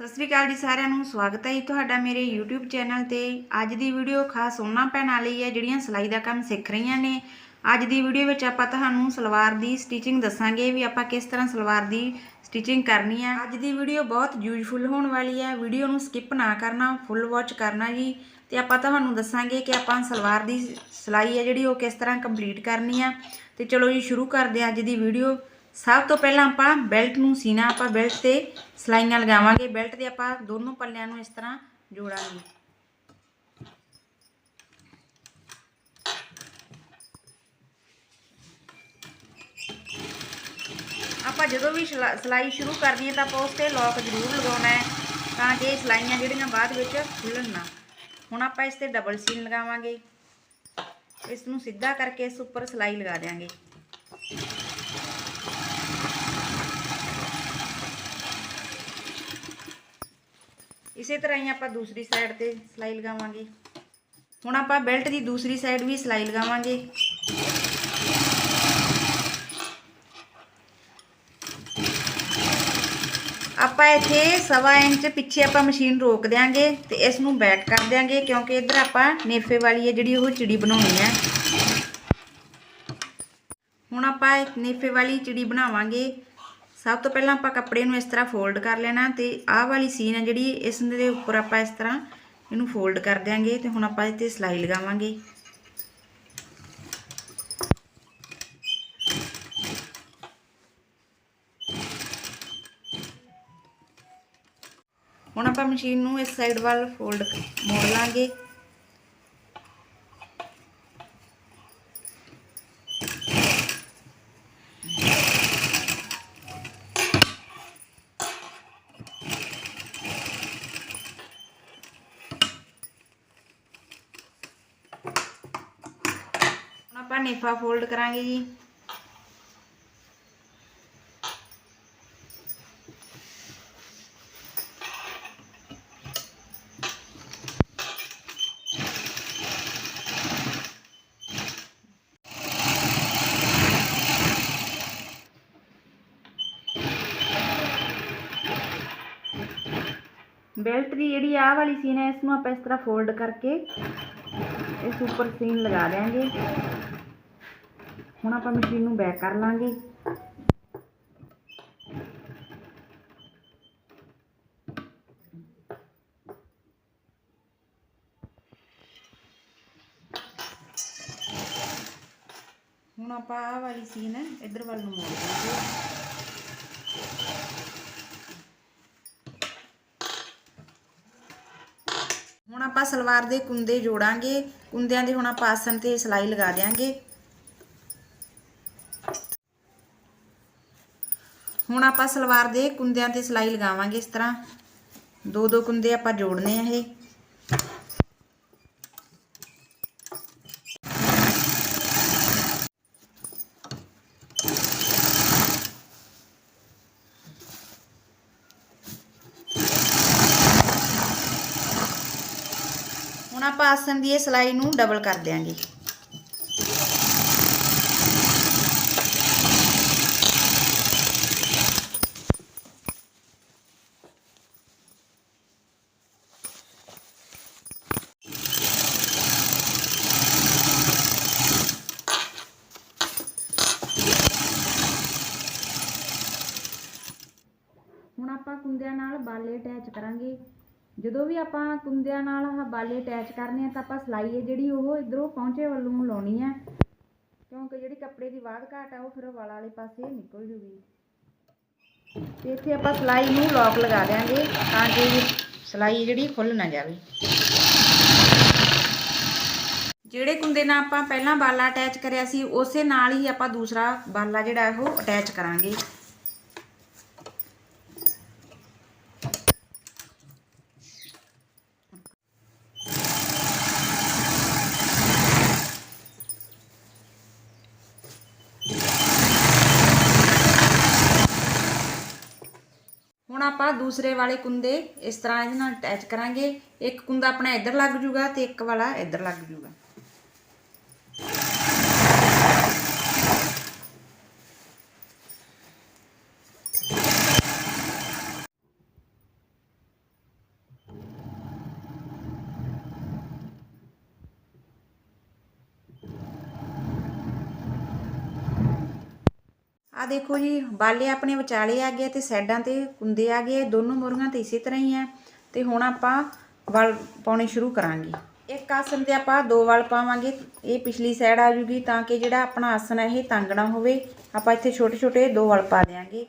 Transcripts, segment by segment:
ਸਤਿ ਸ੍ਰੀ ਅਕਾਲ ਜੀ ਸਾਰਿਆਂ ਨੂੰ, ਸਵਾਗਤ ਹੈ ਜੀ ਤੁਹਾਡਾ ਮੇਰੇ YouTube ਚੈਨਲ ਤੇ। ਅੱਜ ਦੀ ਵੀਡੀਓ ਖਾਸ ਉਹਨਾਂ ਭੈਣਾਂ ਲਈ ਹੈ ਜਿਹੜੀਆਂ ਸਿਲਾਈ ਦਾ ਕੰਮ ਸਿੱਖ ਰਹੀਆਂ ਨੇ। ਅੱਜ ਦੀ ਵੀਡੀਓ ਵਿੱਚ ਆਪਾਂ ਤੁਹਾਨੂੰ ਸਲਵਾਰ ਦੀ ਸਟਿਚਿੰਗ ਦੱਸਾਂਗੇ ਵੀ ਆਪਾਂ ਕਿਸ ਤਰ੍ਹਾਂ ਸਲਵਾਰ ਦੀ ਸਟਿਚਿੰਗ ਕਰਨੀ ਹੈ। ਅੱਜ ਦੀ ਵੀਡੀਓ ਬਹੁਤ ਯੂਜ਼ਫੁਲ ਹੋਣ ਵਾਲੀ ਹੈ। ਵੀਡੀਓ ਨੂੰ ਸਕਿਪ ਨਾ ਕਰਨਾ ਫੁੱਲ ਵਾਚ ਕਰਨਾ ਜੀ। ਤੇ ਆਪਾਂ ਤੁਹਾਨੂੰ ਦੱਸਾਂਗੇ ਕਿ ਆਪਾਂ ਸਲਵਾਰ ਦੀ ਸਿਲਾਈ ਹੈ ਜਿਹੜੀ ਉਹ ਕਿਸ ਤਰ੍ਹਾਂ ਕੰਪਲੀਟ ਕਰਨੀ ਆ ਤੇ ਚਲੋ ਜੀ, ਸ਼ੁਰੂ ਕਰਦੇ ਹਾਂ ਅੱਜ ਦੀ ਵੀਡੀਓ। ਸਭ ਤੋਂ ਪਹਿਲਾਂ ਆਪਾਂ ਬੈਲਟ ਨੂੰ ਸੀਨਾ ਆਪਾਂ ਬੈਲਟ ਤੇ ਸਲਾਈਆਂ ਲਗਾਵਾਂਗੇ। ਬੈਲਟ ਦੇ ਆਪਾਂ ਦੋਨੋਂ ਪੱਲਿਆਂ ਨੂੰ ਇਸ ਤਰ੍ਹਾਂ ਜੋੜਾਂਗੇ। ਆਪਾਂ ਜਦੋਂ ਵੀ ਸਿਲਾ- ਸਿਲਾਈ ਸ਼ੁਰੂ ਕਰਨੀ ਹੈ ਤਾਂ ਆਪਾਂ ਉਸ ਤੇ ਲੋਕ ਜ਼ਰੂਰ ਲਗਾਉਣਾ ਹੈ ਤਾਂ ਕਿ ਇਹ ਸਲਾਈਆਂ ਜਿਹੜੀਆਂ ਬਾਅਦ ਵਿੱਚ ਖੁੱਲਣ ਨਾ। ਹੁਣ ਆਪਾਂ ਇਸ ਤੇ ਡਬਲ ਸੀਨ ਲਗਾਵਾਂਗੇ। ਇਸ ਨੂੰ ਸਿੱਧਾ ਕਰਕੇ ਇਸ ਉੱਪਰ ਸਿਲਾਈ ਲਗਾ ਦਿਆਂਗੇ। ਇਸੇ ਤਰ੍ਹਾਂ ਹੀ ਆਪਾਂ ਦੂਸਰੀ ਸਾਈਡ ਤੇ ਸਿਲਾਈ ਲਗਾਵਾਂਗੇ। ਹੁਣ ਆਪਾਂ ਬੈਲਟ ਦੀ ਦੂਸਰੀ ਸਾਈਡ ਵੀ ਸਿਲਾਈ ਲਗਾਵਾਂਗੇ। ਆਪਾਂ ਇੱਥੇ ਸਵਾ ਇੰਚ ਪਿੱਛੇ ਆਪਾਂ ਮਸ਼ੀਨ ਰੋਕ ਦਿਆਂਗੇ ਤੇ ਇਸ ਨੂੰ ਬੈਕ ਕਰ ਦਿਆਂਗੇ ਕਿਉਂਕਿ ਇੱਧਰ ਆਪਾਂ ਨੇਫੇ ਵਾਲੀ ਹੈ ਜਿਹੜੀ ਉਹ ਚਿੜੀ ਬਣਾਉਣੀ ਹੈ। ਹੁਣ ਆਪਾਂ ਨੇਫੇ ਵਾਲੀ ਚਿੜੀ ਬਣਾਵਾਂਗੇ। ਸਭ ਤੋਂ ਪਹਿਲਾਂ ਆਪਾਂ ਕੱਪੜੇ ਨੂੰ ਇਸ ਤਰ੍ਹਾਂ ਫੋਲਡ ਕਰ ਲੈਣਾ ਤੇ ਆਹ ਵਾਲੀ ਸੀਨ ਹੈ ਜਿਹੜੀ, ਇਸ ਦੇ ਉੱਪਰ ਆਪਾਂ ਇਸ ਤਰ੍ਹਾਂ ਇਹਨੂੰ ਫੋਲਡ ਕਰ ਦਿਆਂਗੇ ਤੇ ਹੁਣ ਆਪਾਂ ਇੱਥੇ ਸਿਲਾਈ ਲਗਾਵਾਂਗੇ। ਹੁਣ ਆਪਾਂ ਮਸ਼ੀਨ ਨੂੰ ਇਸ ਸਾਈਡ ਵੱਲ ਫੋਲਡ ਮੋੜ ਲਾਂਗੇ। ਆਪਾਂ ਨੇਫਾ ਫੋਲਡ ਕਰਾਂਗੇ ਜੀ। ਬੈਲਟ ਦੀ ਜਿਹੜੀ ਆਹ ਵਾਲੀ ਸੀਨ ਹੈ ਇਸ ਨੂੰ ਆਪਾਂ ਇਸ ਤਰ੍ਹਾਂ ਫੋਲਡ ਕਰਕੇ ਇਸ ਉੱਪਰ ਸੀਨ ਲਗਾ ਦੇਾਂਗੇ ਹੁਣ ਆਪਾਂ ਮਸ਼ੀਨ ਨੂੰ ਬੈਕ ਕਰ ਲਾਂਗੇ। ਹੁਣ ਆਪਾਂ ਆਹ ਵਾਲੀ ਸੀਨ ਇੱਧਰ ਵੱਲ ਨੂੰ ਮੋੜ ਦਾਂਗੇ ਹੁਣ ਆਪਾਂ ਸਲਵਾਰ ਦੇ ਕੁੰਦੇ ਜੋੜਾਂਗੇ। ਕੁੰਦਿਆਂ ਦੇ ਹੁਣ ਆਪਾਂ ਆਸਣ ਤੇ ਸਿਲਾਈ ਲਗਾ ਦਿਆਂਗੇ। ਹੁਣ ਆਪਾਂ ਸਲਵਾਰ ਦੇ ਕੁੰਦਿਆਂ ਤੇ ਸਿਲਾਈ ਲਗਾਵਾਂਗੇ ਇਸ ਤਰ੍ਹਾਂ। ਦੋ ਦੋ ਕੁੰਦੇ ਆਪਾਂ ਜੋੜਨੇ ਆ ਇਹ। ਹੁਣ ਆਪਾਂ ਆਸਣ ਦੀ ਇਹ ਸਿਲਾਈ ਨੂੰ ਡਬਲ ਕਰ ਦਿਆਂਗੇ ਹੁਣ ਆਪਾਂ ਕੁੰਦਿਆਂ ਨਾਲ ਬਾਲੇ ਅਟੈਚ ਕਰਾਂਗੇ। ਜਦੋਂ ਵੀ ਆਪਾਂ ਕੁੰਦਿਆਂ ਨਾਲ ਆਹ ਬਾਲੇ ਅਟੈਚ ਕਰਨੇ ਆ ਤਾਂ ਆਪਾਂ ਸਿਲਾਈ ਹੈ ਜਿਹੜੀ ਉਹ ਇਧਰੋਂ ਪਹੁੰਚੇ ਵੱਲੋਂ ਲਾਉਣੀ ਆ। ਕਿਉਂਕਿ ਜਿਹੜੀ ਕੱਪੜੇ ਦੀ ਬਾਦ ਘਾਟ ਆ, ਉਹ ਫਿਰ ਵਾਲ ਵਾਲੇ ਪਾਸੇ ਨਿਕਲ ਜੂਗੀ। ਤੇ ਇੱਥੇ ਆਪਾਂ ਸਿਲਾਈ ਨੂੰ ਲੋਕ ਲਗਾ ਦਿਆਂਗੇ ਤਾਂ ਕਿ ਸਿਲਾਈ ਜਿਹੜੀ ਖੁੱਲ ਨਾ ਜਾਵੇ। ਜਿਹੜੇ ਕੁੰਦੇ ਨਾਲ ਆਪਾਂ ਪਹਿਲਾਂ ਬਾਲਾ ਅਟੈਚ ਕਰਿਆ ਸੀ, ਉਸੇ ਨਾਲ ਹੀ ਆਪਾਂ ਦੂਸਰਾ ਬਾਲਾ ਜਿਹੜਾ ਉਹ ਅਟੈਚ ਕਰਾਂਗੇ ਹੁਣ ਆਪਾਂ ਦੂਸਰੇ ਵਾਲੇ ਕੁੰਦੇ ਇਸ ਤਰ੍ਹਾਂ ਇਹਦੇ ਨਾਲ ਅਟੈਚ ਕਰਾਂਗੇ। ਇੱਕ ਕੁੰਦਾ ਆਪਣਾ ਇੱਧਰ ਲੱਗ ਜੂਗਾ ਤੇ ਇੱਕ ਵਾਲਾ ਇੱਧਰ ਲੱਗ ਜੂਗਾ। ਆ ਦੇਖੋ ਜੀ, ਬਾਲੇ ਆਪਣੇ ਵਿਚਾਲੇ ਆ ਗਏ ਤੇ ਸਾਈਡਾਂ ਤੇ ਕੁੰਦੇ ਆ ਗਏ, ਦੋਨੋਂ ਮੋਰੀਆਂ ਤੇ ਇਸੇ ਤਰ੍ਹਾਂ ਹੀ ਆ। ਤੇ ਹੁਣ ਆਪਾਂ ਵਲ ਪਾਉਣੇ ਸ਼ੁਰੂ ਕਰਾਂਗੇ। ਇੱਕ ਆਸਨ ਤੇ ਆਪਾਂ ਦੋ ਵਲ ਪਾਵਾਂਗੇ, ਇਹ ਪਿਛਲੀ ਸਾਈਡ ਆ ਜੂਗੀ ਤਾਂ ਕਿ ਜਿਹੜਾ ਆਪਣਾ ਆਸਨ ਹੈ ਇਹ ਤੰਗ ਨਾ ਹੋਵੇ। ਆਪਾਂ ਇੱਥੇ ਛੋਟੇ ਛੋਟੇ ਦੋ ਵਲ ਪਾ ਦੇਾਂਗੇ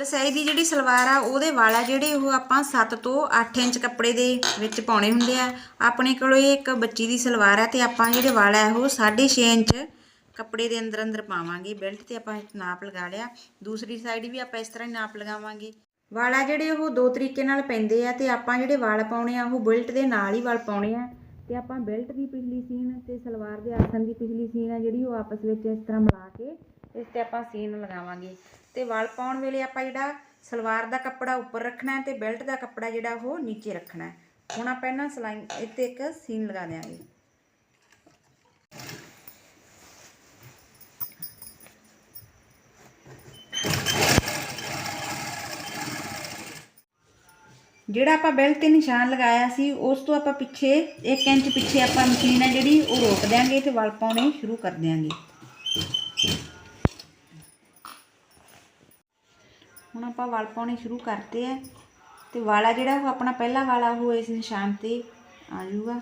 ਫੁੱਲ ਦੀ ਜਿਹੜੀ ਸਲਵਾਰ ਆ, ਉਹਦੇ ਵਾਲਾ ਜਿਹੜੇ ਉਹ ਆਪਾਂ 7 ਤੋਂ 8 ਇੰਚ ਕੱਪੜੇ ਦੇ ਵਿੱਚ ਪਾਉਣੇ ਹੁੰਦੇ ਆ। ਆਪਣੇ ਕੋਲ ਇਹ ਇੱਕ ਬੱਚੀ ਦੀ ਸਲਵਾਰ ਆ ਤੇ ਆਪਾਂ ਜਿਹੜੇ ਵਾਲਾ ਆ, ਉਹ 6.5 ਇੰਚ ਕੱਪੜੇ ਦੇ ਅੰਦਰ ਅੰਦਰ ਪਾਵਾਂਗੇ। ਬੈਲਟ ਤੇ ਆਪਾਂ ਨਾਪ ਲਗਾ ਲਿਆ। ਦੂਸਰੀ ਸਾਈਡ ਵੀ ਆਪਾਂ ਇਸ ਤਰ੍ਹਾਂ ਹੀ ਨਾਪ ਲਗਾਵਾਂਗੇ। ਵਾਲਾ ਜਿਹੜੇ ਉਹ ਦੋ ਤਰੀਕੇ ਨਾਲ ਪੈਂਦੇ ਆ ਤੇ ਆਪਾਂ ਜਿਹੜੇ ਵਾਲ ਪਾਉਣੇ ਆ, ਉਹ ਬੈਲਟ ਦੇ ਨਾਲ ਹੀ ਵਾਲ ਪਾਉਣੇ ਆ। ਤੇ ਆਪਾਂ ਬੈਲਟ ਦੀ ਪਿਛਲੀ ਸੀਨ ਤੇ ਸਲਵਾਰ ਦੇ ਆਸਨ ਦੀ ਪਿਛਲੀ ਸੀਨ ਆ ਜਿਹੜੀ ਉਹ ਆਪਸ ਵਿੱਚ ਇਸ ਤਰ੍ਹਾਂ ਮਿਲਾ ਕੇ, ਇਸ ਤੇ ਆਪਾਂ ਸੀਨ ਲਗਾਵਾਂਗੇ। ਤੇ ਵਾਲ ਪਾਉਣ ਵੇਲੇ ਆਪਾਂ ਜਿਹੜਾ ਸਲਵਾਰ ਦਾ ਕੱਪੜਾ ਉੱਪਰ ਰੱਖਣਾ ਹੈ ਤੇ ਬੈਲਟ ਦਾ ਕੱਪੜਾ ਜਿਹੜਾ ਉਹ ਨੀਚੇ ਰੱਖਣਾ ਹੁਣ ਆਪਾਂ ਇਹਨਾਂ ਸਲਾਈ, ਇੱਥੇ ਇੱਕ ਸੀਨ ਲਗਾ ਦਿਆਂਗੇ। ਜਿਹੜਾ ਆਪਾਂ ਬੈਲਟ ਤੇ ਨਿਸ਼ਾਨ ਲਗਾਇਆ ਸੀ, ਉਸ ਤੋਂ ਆਪਾਂ ਪਿੱਛੇ 1 ਇੰਚ ਪਿੱਛੇ ਆਪਾਂ ਮਸ਼ੀਨ ਹੈ ਜਿਹੜੀ, ਉਹ ਰੋਕ ਦਿਆਂਗੇ ਤੇ ਵਲ ਪਾਉਣੇ ਸ਼ੁਰੂ ਕਰ ਦਿਆਂਗੇ। ਹੁਣ ਆਪਾਂ ਵਾਲ ਪਾਉਣੇ ਸ਼ੁਰੂ ਕਰਤੇ ਆ। ਤੇ ਵਾਲਾ ਜਿਹੜਾ ਉਹ ਆਪਣਾ ਪਹਿਲਾ ਵਾਲਾ, ਉਹ ਇਸ ਨਿਸ਼ਾਨ ਤੇ ਆ ਜਾਊਗਾ।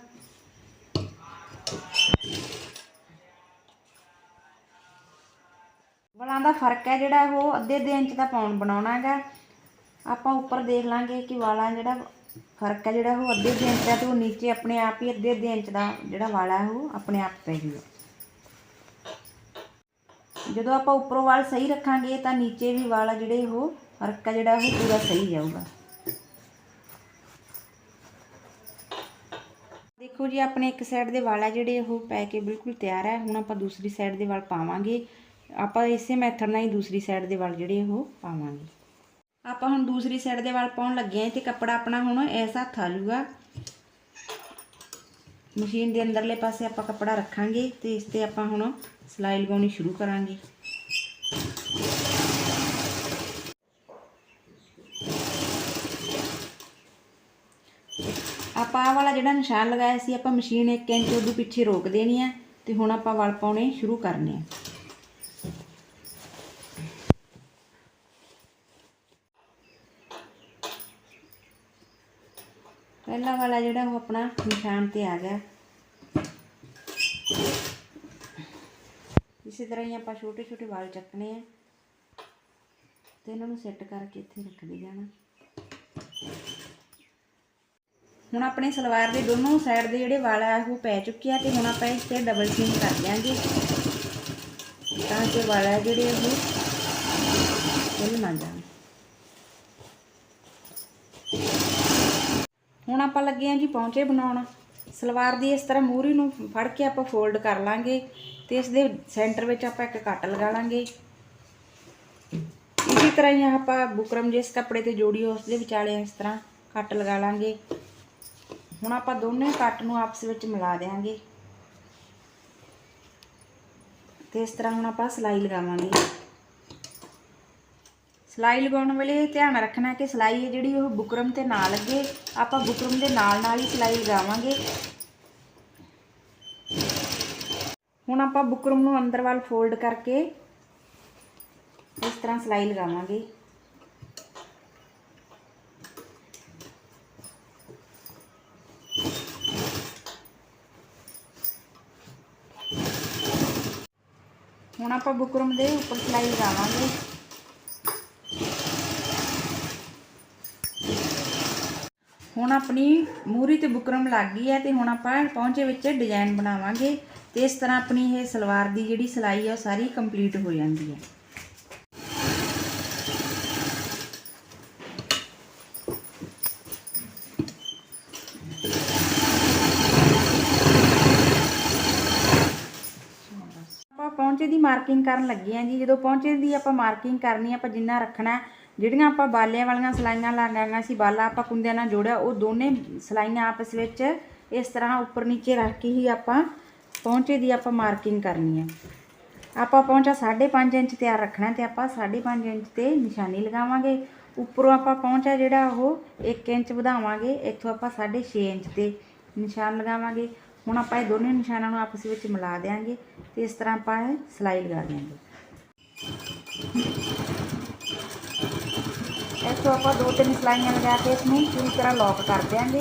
ਵਾਲਾਂ ਦਾ ਫ਼ਰਕ ਹੈ ਜਿਹੜਾ, ਉਹ ਅੱਧੇ ਅੱਧੇ ਇੰਚ ਦਾ ਪਾਉਣ ਬਣਾਉਣਾ ਹੈਗਾ। ਆਪਾਂ ਉੱਪਰ ਦੇਖ ਲਾਂਗੇ ਕਿ ਵਾਲਾਂ ਜਿਹੜਾ ਫ਼ਰਕ ਹੈ ਜਿਹੜਾ, ਉਹ ਅੱਧੇ ਅੱਧੇ ਇੰਚ ਦਾ ਤੇ ਉਹ ਨੀਚੇ ਆਪਣੇ ਆਪ ਹੀ ਅੱਧੇ ਅੱਧੇ ਇੰਚ ਦਾ ਜਿਹੜਾ ਵਾਲਾ ਉਹ ਆਪਣੇ ਆਪ ਪੈ ਜੂਗਾ। ਜਦੋਂ ਆਪਾਂ ਉੱਪਰੋਂ ਵਾਲ ਸਹੀ ਰੱਖਾਂਗੇ ਤਾਂ ਨੀਚੇ ਵੀ ਵਾਲ ਆ ਜਿਹੜੇ ਉਹ ਫ਼ਰਕ ਜਿਹੜਾ ਉਹ ਪੂਰਾ ਸਹੀ ਜਾਊਗਾ। ਦੇਖੋ ਜੀ, ਆਪਣੇ ਇੱਕ ਸਾਈਡ ਦੇ ਵਾਲ ਆ ਜਿਹੜੇ ਉਹ ਪੈ ਕੇ ਬਿਲਕੁਲ ਤਿਆਰ ਹੈ ਹੁਣ ਆਪਾਂ ਦੂਸਰੀ ਸਾਈਡ ਦੇ ਵਾਲ ਪਾਵਾਂਗੇ। ਆਪਾਂ ਇਸੇ ਮੈਥਡ ਨਾਲ ਹੀ ਦੂਸਰੀ ਸਾਈਡ ਦੇ ਵਾਲ ਜਿਹੜੇ ਉਹ ਪਾਵਾਂਗੇ। ਆਪਾਂ ਹੁਣ ਦੂਸਰੀ ਸਾਈਡ ਦੇ ਵਾਲ ਪਾਉਣ ਲੱਗੇ ਆਂ ਤੇ ਕੱਪੜਾ ਆਪਣਾ ਹੁਣ ਐਸਾ ਹੱਥ ਆ ਜਾਊਗਾ। ਮਸ਼ੀਨ ਦੇ ਅੰਦਰਲੇ ਪਾਸੇ ਆਪਾਂ ਕੱਪੜਾ ਰੱਖਾਂਗੇ ਤੇ ਇਸ ਤੇ ਆਪਾਂ ਹੁਣ ਸਿਲਾਈ ਲਗਾਉਣੀ ਸ਼ੁਰੂ ਕਰਾਂਗੇ। ਆਪਾਂ ਆਹ ਵਾਲਾ ਜਿਹੜਾ ਨਿਸ਼ਾਨ ਲਗਾਇਆ ਸੀ, ਆਪਾਂ ਮਸ਼ੀਨ 1 ਇੰਚ ਉਦੋਂ ਪਿੱਛੇ ਰੋਕ ਦੇਣੀ ਆ ਤੇ ਹੁਣ ਆਪਾਂ ਵਲ ਪਾਉਣੇ ਸ਼ੁਰੂ ਕਰਨੇ ਆ ਪਹਿਲਾ ਵਾਲਾ ਜਿਹੜਾ ਉਹ ਆਪਣਾ ਨਿਸ਼ਾਨ ਤੇ ਆ ਗਿਆ। ਇਸੇ ਤਰ੍ਹਾਂ ਹੀ ਆਪਾਂ ਛੋਟੇ ਛੋਟੇ ਵਾਲ ਚੱਕਣੇ ਆ। ਤੇ ਇਹਨਾਂ ਨੂੰ ਸੈੱਟ ਕਰਕੇ ਇੱਥੇ ਰੱਖਦੇ ਜਾਣਾ। ਹੁਣ ਆਪਣੇ ਸਲਵਾਰ ਦੇ ਦੋਨੋਂ ਸਾਈਡ ਦੇ ਜਿਹੜੇ ਵਾਲ ਆ, ਉਹ ਪੈ ਚੁੱਕੇ ਆ ਤੇ ਹੁਣ ਆਪਾਂ ਇਸ ਤੇ ਡਬਲ ਸੀਨ ਕਰ ਦਿਆਂਗੇ। ਤਾਂ ਕਿ ਵਾਲ ਆ ਜਿਹੜੇ ਉਹ ਖੁੱਲ ਨਾ ਜਾਣ। ਹੁਣ ਆਪਾਂ ਲੱਗੇ ਆਂ ਜੀ ਪੌਂਚੇ ਬਣਾਉਣ। ਸਲਵਾਰ ਦੀ ਇਸ ਤਰ੍ਹਾਂ ਮੂਰੀ ਨੂੰ ਫੜ ਕੇ ਆਪਾਂ ਫੋਲਡ ਕਰ ਲਾਂਗੇ ਤੇ ਇਸ ਦੇ ਸੈਂਟਰ ਵਿੱਚ ਆਪਾਂ ਇੱਕ ਕੱਟ ਲਗਾ ਲਾਂਗੇ। ਇਸੇ ਤਰ੍ਹਾਂ ਹੀ ਆਪਾਂ ਬੁਕਰਮ ਜਿਸ ਕੱਪੜੇ ਤੇ ਜੋੜੀ ਉਸ ਦੇ ਵਿਚਾਲੇ ਇਸ ਤਰ੍ਹਾਂ ਕੱਟ ਲਗਾ ਲਾਂਗੇ। ਹੁਣ ਆਪਾਂ ਦੋਨੇ ਕੱਟ ਨੂੰ ਆਪਸ ਵਿੱਚ ਮਿਲਾ ਦੇਾਂਗੇ ਤੇ ਇਸ ਤਰ੍ਹਾਂ ਹੁਣ ਆਪਾਂ ਸਿਲਾਈ ਲਗਾਵਾਂਗੇ। ਸਿਲਾਈ ਲਗਾਉਣ ਵੇਲੇ ਧਿਆਨ ਰੱਖਣਾ ਕਿ ਸਿਲਾਈ ਹੈ ਜਿਹੜੀ ਉਹ ਬੁਕਰਮ ਤੇ ਨਾ ਲੱਗੇ। ਆਪਾਂ ਬੁਕਰਮ ਦੇ ਨਾਲ ਨਾਲ ਹੀ ਸਿਲਾਈ ਲਗਾਵਾਂਗੇ। ਹੁਣ ਆਪਾਂ ਬੁਕਰਮ ਨੂੰ ਅੰਦਰ ਵੱਲ ਫੋਲਡ ਕਰਕੇ ਇਸ ਤਰ੍ਹਾਂ ਸਿਲਾਈ ਲਗਾਵਾਂਗੇ। ਹੁਣ ਆਪਾਂ ਬੁਕਰਮ ਦੇ ਉੱਪਰ ਸਿਲਾਈ ਲਗਾਵਾਂਗੇ। ਹੁਣ ਆਪਣੀ ਮੂਰੀ ਤੇ ਬੁਕਰਮ ਲੱਗ ਗਈ ਹੈ ਤੇ ਹੁਣ ਆਪਾਂ ਪਹੁੰਚੇ ਵਿੱਚ ਡਿਜ਼ਾਈਨ ਬਣਾਵਾਂਗੇ ਤੇ ਇਸ ਤਰ੍ਹਾਂ ਆਪਣੀ ਇਹ ਸਲਵਾਰ ਦੀ ਜਿਹੜੀ ਸਿਲਾਈ ਹੈ ਉਹ ਸਾਰੀ ਕੰਪਲੀਟ ਹੋ ਜਾਂਦੀ ਹੈ। ਆਪਾਂ ਪਹੁੰਚੇ ਦੀ ਮਾਰਕਿੰਗ ਕਰਨ ਲੱਗੇ ਆਂ ਜੀ। ਜਦੋਂ ਪਹੁੰਚੇ ਦੀ ਆਪਾਂ ਮਾਰਕਿੰਗ ਕਰਨੀ ਆ, ਆਪਾਂ ਜਿੰਨਾ ਰੱਖਣਾ ਜਿਹੜੀਆਂ ਆਪਾਂ ਬਾਲਿਆਂ ਵਾਲੀਆਂ ਸਲਾਈਆਂ ਲਗਾਈਆਂ ਸੀ, ਬਾਲਾ ਆਪਾਂ ਕੁੰਦਿਆਂ ਨਾਲ ਜੋੜਿਆ, ਉਹ ਦੋਨੇ ਸਲਾਈਆਂ ਆਪਸ ਵਿੱਚ ਇਸ ਤਰ੍ਹਾਂ ਉੱਪਰ ਨੀਚੇ ਰੱਖ ਕੇ ਹੀ ਆਪਾਂ ਪਹੁੰਚੇ ਦੀ ਆਪਾਂ ਮਾਰਕਿੰਗ ਕਰਨੀ ਹੈ। ਆਪਾਂ ਪਹੁੰਚਾ 5.5 ਇੰਚ ਤਿਆਰ ਰੱਖਣਾ ਤੇ ਆਪਾਂ 5.5 ਇੰਚ ਤੇ ਨਿਸ਼ਾਨੀ ਲਗਾਵਾਂਗੇ। ਉੱਪਰੋਂ ਆਪਾਂ ਪਹੁੰਚਾ ਜਿਹੜਾ ਉਹ 1 ਇੰਚ ਵਧਾਵਾਂਗੇ, ਇੱਥੋਂ ਆਪਾਂ 6.5 ਇੰਚ ਤੇ ਨਿਸ਼ਾਨ ਲਗਾਵਾਂਗੇ। ਹੁਣ ਆਪਾਂ ਇਹ ਦੋਨੇ ਨਿਸ਼ਾਨਾਂ ਨੂੰ ਆਪਸ ਵਿੱਚ ਮਿਲਾ ਦੇਾਂਗੇ ਤੇ ਇਸ ਤਰ੍ਹਾਂ ਆਪਾਂ ਇਹ ਸਿਲਾਈ ਲਗਾ ਇਸ ਤੋਂ ਆਪਾਂ ਦੋ ਤਿੰਨ ਸਲਾਈਆਂ ਲਗਾ ਕੇ ਇਸ ਨੂੰ ਪੂਰੀ ਤਰ੍ਹਾਂ ਲੌਕ ਕਰ ਦਿਆਂਗੇ।